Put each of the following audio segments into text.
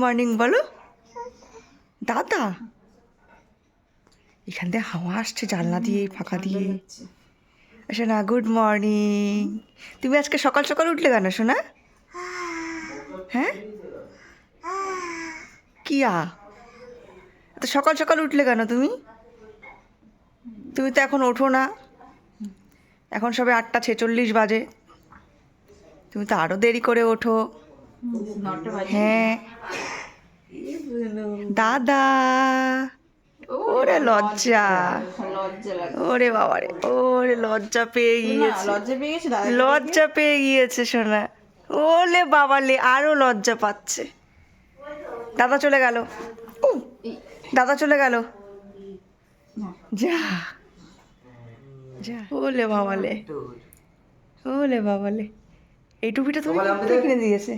Morning বলো। দাদা। এখান থেকে হাওয়া আসছে, জানলা দিয়ে, ফাঁকা দিয়ে। আচ্ছা না গুড মর্নিং তুমি আজকে সকাল সকাল উঠলে কেন শোনা হ্যাঁ? কিয়া? তো সকাল সকাল উঠলে কেন তুমি? তুমি তো এখন ওঠো না। এখন সবে আটটা ছেচল্লিশ বাজে। তুমি তো আরও দেরি করে ওঠো। হ্যাঁ। দাদা ওরে লজ্জা। ওরে বাবারে ওরে লজ্জা পেয়ে গিয়েছে। লজ্জা পেয়ে লজ্জা পেয়ে গিয়েছে সোনা। ওলে বাবালে আরও লজ্জা পাচ্ছে। দাদা চলে গেল। দাদা চলে গেল। যা যা। ওলে বাবালে ওলে বাবালে। এই টুপিটা তুমি কিনে দিয়েছে?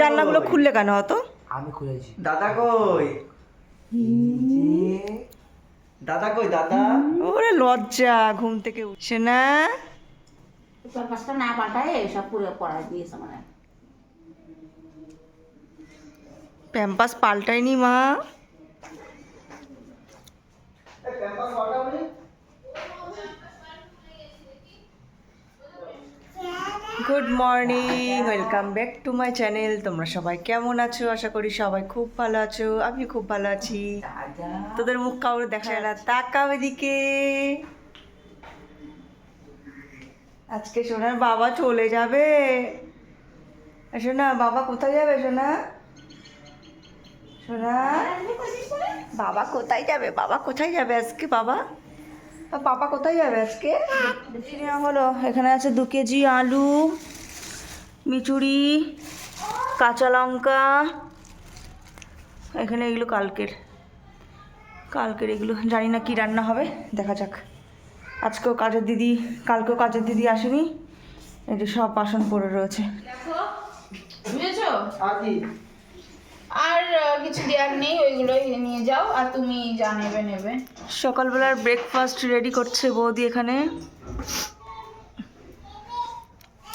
জানলাগুলো খুললে কেন অত? আমি খুলেছি। দাদা কই? দাদা কই দাদা? ওরে লজ্জা ঘুম থেকে উঠছে না। পাঁচটা না পাঠায় সব পুরো পড়ায় দিয়েছে মানে প্যাম্পাস পাল্টায়নি মা। Morning welcome back to my channel তোমরা সবাই কেমন আছো? আশা করি সবাই খুব ভালো আছো। আমি খুব ভালো আছি। তোদের মুখ কাউরে দেখা যায় না। তাকাও এদিকে। আজকে সোনার বাবা চলে যাবে। সোনা বাবা কোথায় যাবে সোনা? সোনা বাবা কোথায় যাবে? বাবা কোথায় যাবে আজকে বাবা? বাবা কোথায় যাবে আজকে? নেওয়া হলো। এখানে আছে দু কেজি আলু। মিচুড়ি কাঁচা লঙ্কা এখানে এগুলো কালকের কালকের এগুলো জানি না কি রান্না হবে দেখা যাক। আজকেও কাজের দিদি কালকেও কাজের দিদি আসেনি এই যে সব বাসন পড়ে রয়েছে। বুঝেছ? আর কিছু দেওয়ার নেই ওইগুলো নিয়ে যাও আর তুমি যা নেবে নেবে। সকালবেলার ব্রেকফাস্ট রেডি করছে বৌদি এখানে।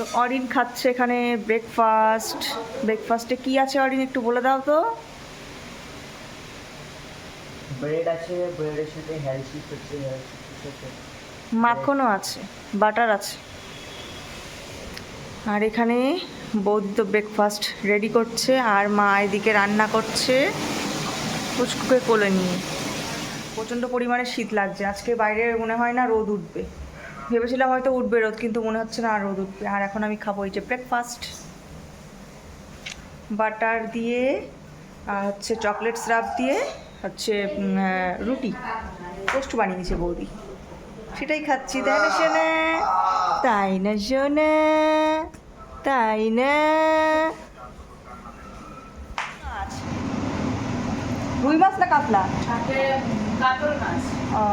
তো অরিন খাচ্ছে এখানে ব্রেকফাস্ট ব্রেকফাস্টে কি আছে অরিন একটু বলে দাও তো? ব্রেড আছে ব্রেডের সাথে হেলথি হচ্ছে হেলথি মাখনও আছে বাটার আছে। আর এখানে বৌদ্ধ ব্রেকফাস্ট রেডি করছে আর মা এদিকে রান্না করছে পুচকুকে কোলে নিয়ে। প্রচণ্ড পরিমাণে শীত লাগছে আজকে বাইরে মনে হয় না রোদ উঠবে। ভেবেছিলাম হয়তো উঠবে রোদ কিন্তু মনে হচ্ছে না আর রোদ উঠবে। আর এখন আমি খাব এই যে ব্রেকফাস্ট বাটার দিয়ে আর হচ্ছে চকলেট স্রাব দিয়ে হচ্ছে রুটি। টোস্ট বানিয়েছে বৌদি। সেটাই খাচ্ছি। তাই না শোনা তাই না শোনা তাই না? রুই মাছ না কাতলা? কাতল মাছ। ও।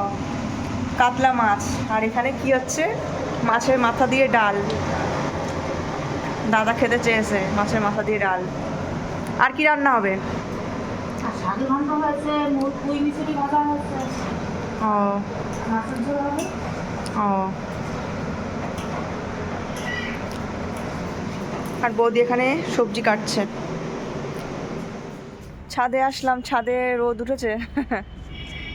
কাতলা মাছ। আর এখানে কি হচ্ছে? মাছের মাথা দিয়ে ডাল। দাদা খেতে চেয়েছে মাছের মাথা দিয়ে ডাল। আর কি রান্না হবে? ও। ও। আর বৌদি এখানে সবজি কাটছে। ছাদে আসলাম ছাদে রোদ উঠেছে।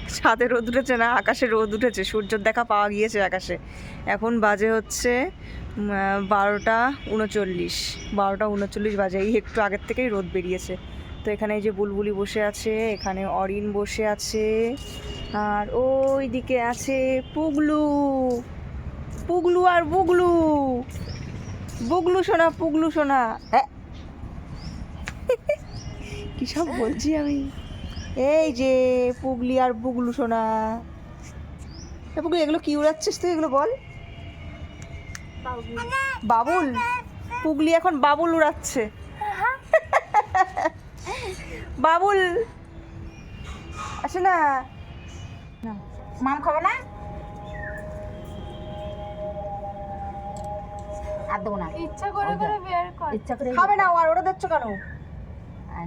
ছাদে রোদ উঠেছে না, আকাশে রোদ উঠেছে, সূর্যের দেখা পাওয়া গিয়েছে আকাশে। এখন বাজে হচ্ছে বারোটা উনচল্লিশ বারোটা উনচল্লিশ বাজে, এই একটু আগের থেকেই রোদ বেরিয়েছে। তো এখানে এই যে বুলবুলি বসে আছে, এখানে অরিন বসে আছে, আর ওই দিকে আছে পুগলু। পুগলু আর বুগলু। বুগলু সোনা, পুগলু সোনা। হ্যাঁ। কি সব বলছি আমি? এই যে পুগলি আর বুগলু সোনা। এ পুগলি এগুলো কি উড়াচ্ছিস তুই? এগুলো বল। বাবুল। পুগলি এখন বাবুল উড়াচ্ছে। বাবুল। আসে না। মাম খাবে না? আর দেবো না। ইচ্ছা করে করে বের কর। ইচ্ছা করে খাবে না আর ওটা দিচ্ছ কেন?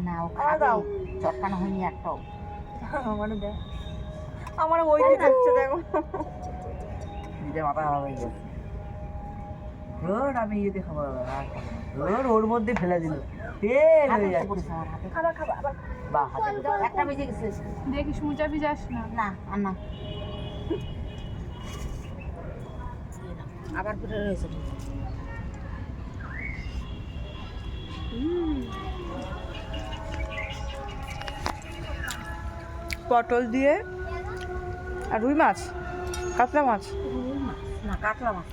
না ও। খাবে। চটকানো হয়নি একটাও। আমার দেখ আমার ওই দিচ্ছে দেখো। নিজে মাথা খারাপ হয়ে গেছে। ধর আমি ইয়েতে খাব আর খাব ধর ওর মধ্যে ফেলে দিল। তেল হয়ে যাচ্ছে। হাতে। খাবার খাবার আবার বা হাতে একটা বেজে গেছে। দেখিস মুচা ভিজাস না না আর না। আবার ফুটে রয়েছে? পটল দিয়ে আর রুই মাছ, কাতলা মাছ। না কাটলা মাছ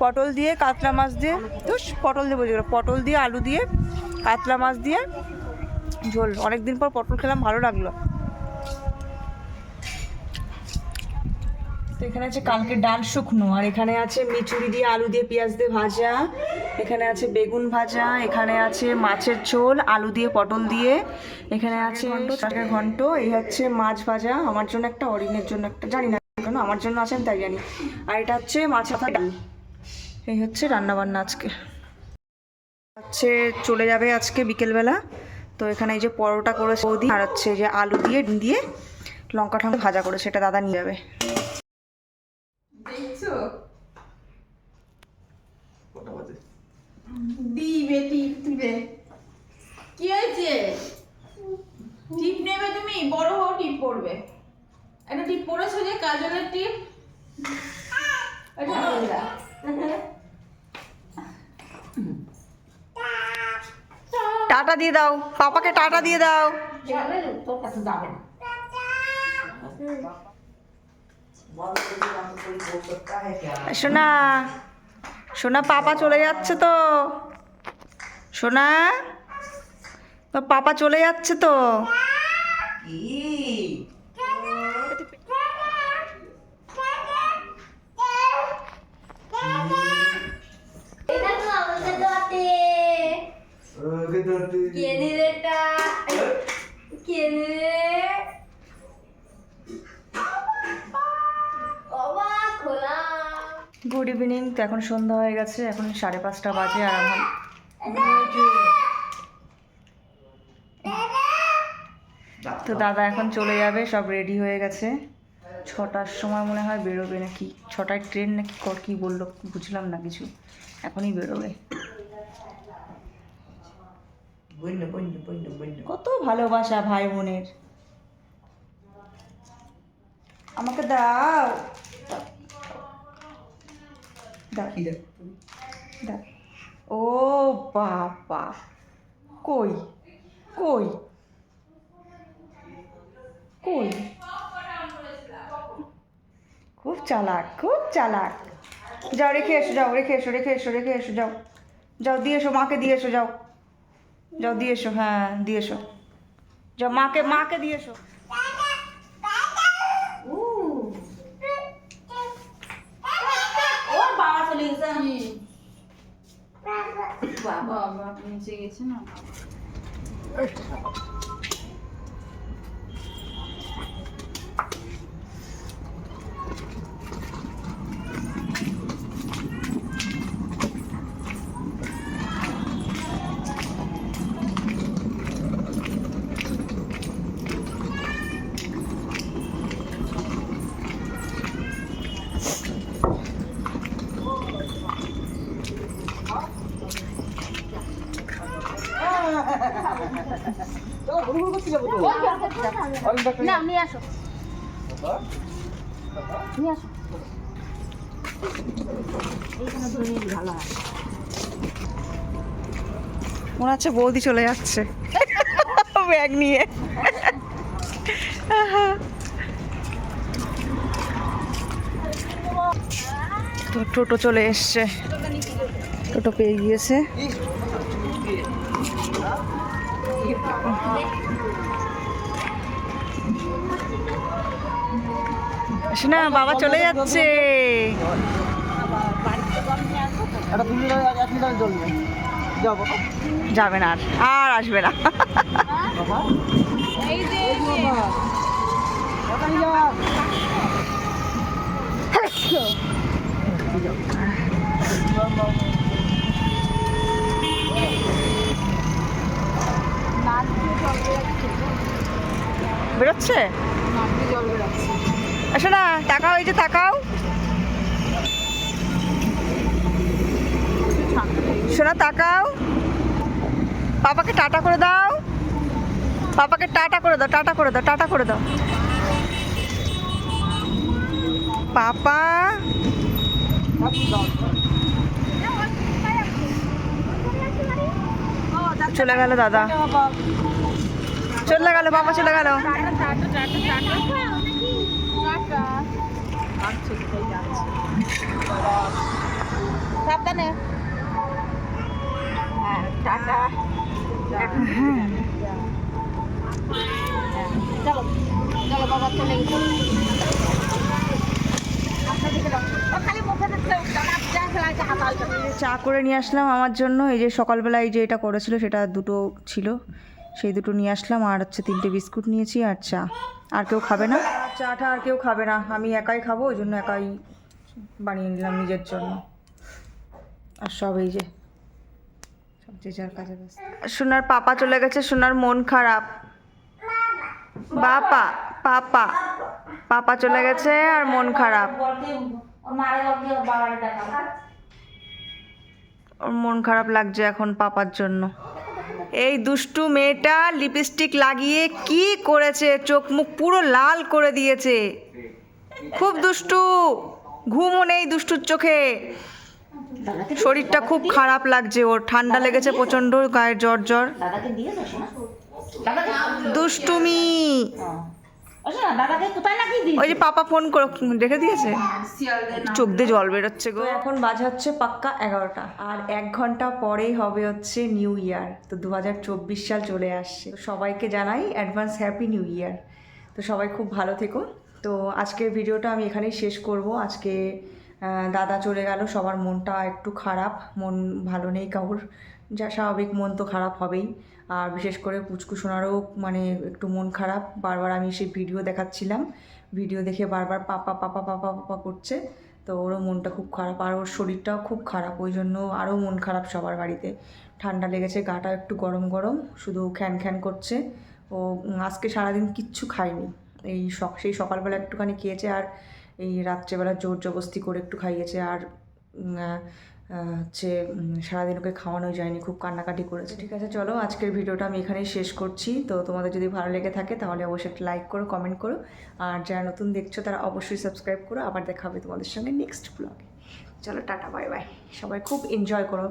পটল দিয়ে কাতলা মাছ দিয়ে, ধুস, পটল দিয়ে বলছি পটল দিয়ে আলু দিয়ে, কাতলা মাছ দিয়ে ঝোল। অনেক দিন পর পটল খেলাম, ভালো লাগল। এখানে আছে কালকে ডাল শুকনো, আর এখানে আছে মিচুরি দিয়ে আলু দিয়ে পেঁয়াজ দিয়ে ভাজা এখানে আছে বেগুন ভাজা এখানে আছে মাছের ঝোল আলু দিয়ে পটল দিয়ে এখানে আছে শাকের ঘন্ট এই হচ্ছে মাছ ভাজা আমার জন্য একটা অরিনের জন্য একটা জানি না কেন আমার জন্য আছেন তাই জানি। আর এটা হচ্ছে মাছ হাতা ডাল। এই হচ্ছে রান্না বান্না আজকে। হচ্ছে চলে যাবে আজকে বিকেলবেলা। তো এখানে এই যে পরোটা করে সৌদি আর হচ্ছে যে আলু দিয়ে ডিম দিয়ে লঙ্কা টঙ্কা ভাজা করে সেটা দাদা নিয়ে যাবে। দেখছ? দিবে টিপ দিবে কি হয়েছে টিপ নেবে তুমি বড় হও টিপ পড়বে একটা টিপ পড়েছো যে কাজলের টিপ এটা আলাদা। টাটা দিয়ে দাও পাপাকে টাটা দিয়ে দাও যাবে তোর কাছে যাবে না সোনা সোনা পাপা চলে যাচ্ছে তো। সোনা পাপা চলে যাচ্ছে তো। কি দিলে কে দিলে? গুড ইভিনিং তো এখন সন্ধ্যা হয়ে গেছে এখন সাড়ে পাঁচটা বাজে আর আমার তো দাদা এখন চলে যাবে সব রেডি হয়ে গেছে। ছটার সময় মনে হয় বেরোবে নাকি ছটায় ট্রেন নাকি কর কি বলল বুঝলাম না কিছু। এখনই বেরোবে। কত ভালোবাসা ভাই বোনের। আমাকে দাও। দাও। কি দেখ? দাও। ও বাবা। কই? কই? কই? খুব চালাক খুব চালাক। যাও রেখে এসো যাও রেখে এসো রেখে এসো রেখে এসো যাও। যাও দিয়ে এসো মাকে দিয়ে এসো যাও। যাও দিয়ে এসো হ্যাঁ দিয়ে এসো। যাও মাকে মাকে দিয়ে এসো ওর বাবা চলে গেছে বাবা নিচে গেছে না মনে হচ্ছে বৌদি চলে যাচ্ছে। ব্যাগ নিয়ে। তো টোটো চলে এসছে। টোটো পেয়ে গিয়েছে। না বাবা চলে যাচ্ছে। এটা তুমি এক মিনিট চলবে যাও। বাবা। যাবে না আর আর আসবে না। যা বেরোচ্ছে। এসো না, তাকাও, এই যে তাকাও। শোনা তাকাও। পাপাকে টাটা করে দাও। পাপাকে টাটা করে দাও, টাটা করে দাও, টাটা করে দাও। পাপা। চলে গেল দাদা। চলে গেল বাবা চলে গেল। সাবধানে। হ্যাঁ টাটা। চলো চলো বাবা চলে গেছে চা করে নিয়ে আসলাম আমার জন্য। এই যে সকালবেলা এই যে এটা করেছিল সেটা দুটো ছিল। সেই দুটো নিয়ে আসলাম আর হচ্ছে তিনটে বিস্কুট নিয়েছি আর চা। আর কেউ খাবে না? চাটা আর কেউ খাবে না। আমি একাই খাব ওই জন্য একাই বানিয়ে নিলাম নিজের জন্য। আর সব এই যে সব যে যার কাজে ব্যস্ত। সোনার পাপা চলে গেছে সোনার মন খারাপ। বাপা পাপা পাপা চলে গেছে আর মন খারাপ। ওর মন খারাপ লাগছে এখন পাপার জন্য। এই দুষ্টু মেয়েটা লিপস্টিক লাগিয়ে কি করেছে? চোখ মুখ পুরো লাল করে দিয়েছে। খুব দুষ্টু। ঘুমও নেই দুষ্টুর চোখে। শরীরটা খুব খারাপ লাগছে ওর। ঠান্ডা লেগেছে প্রচণ্ড গায়ে জ্বর জ্বর। দুষ্টুমি। ওই যে পাপা ফোন করে রেখে দিয়েছে। চোখ দিয়ে জল বেরোচ্ছে গো। এখন বাজে হচ্ছে পাক্কা এগারোটা। আর এক ঘণ্টা পরেই হবে হচ্ছে নিউ ইয়ার। তো দু হাজার চব্বিশ সাল চলে আসছে। তো সবাইকে জানাই অ্যাডভান্স হ্যাপি নিউ ইয়ার। তো সবাই খুব ভালো থেকো। তো আজকের ভিডিওটা আমি এখানেই শেষ করব। আজকে দাদা চলে গেল। সবার মনটা একটু খারাপ। মন ভালো নেই কাউর যা স্বাভাবিক মন তো খারাপ হবেই। আর বিশেষ করে পুচকু সোনারও মানে একটু মন খারাপ। বারবার আমি সেই ভিডিও দেখাচ্ছিলাম। ভিডিও দেখে বারবার পাপা পাপা পাপা পাপা করছে। তো ওরও মনটা খুব খারাপ। আর ওর শরীরটাও খুব খারাপ। ওই জন্য আরও মন খারাপ সবার বাড়িতে। ঠান্ডা লেগেছে, গাটা একটু গরম গরম। শুধু খ্যান খ্যান করছে। ও আজকে সারাদিন কিচ্ছু খায়নি। এই সক সেই সকালবেলা একটুখানি খেয়েছে আর এই রাত্রেবেলা জোর জবস্তি করে একটু খাইয়েছে। আর হচ্ছে সারাদিন ওকে খাওয়ানো যায়নি, খুব কান্নাকাটি করেছে। ঠিক আছে, চলো আজকের ভিডিওটা আমি এখানেই শেষ করছি। তো তোমাদের যদি ভালো লেগে থাকে তাহলে অবশ্যই একটা লাইক করো কমেন্ট করো। আর যারা নতুন দেখছ তারা অবশ্যই সাবস্ক্রাইব করো। আবার দেখা হবে তোমাদের সঙ্গে নেক্সট ব্লগে চলো টাটা বাই বাই সবাই খুব এনজয় করো।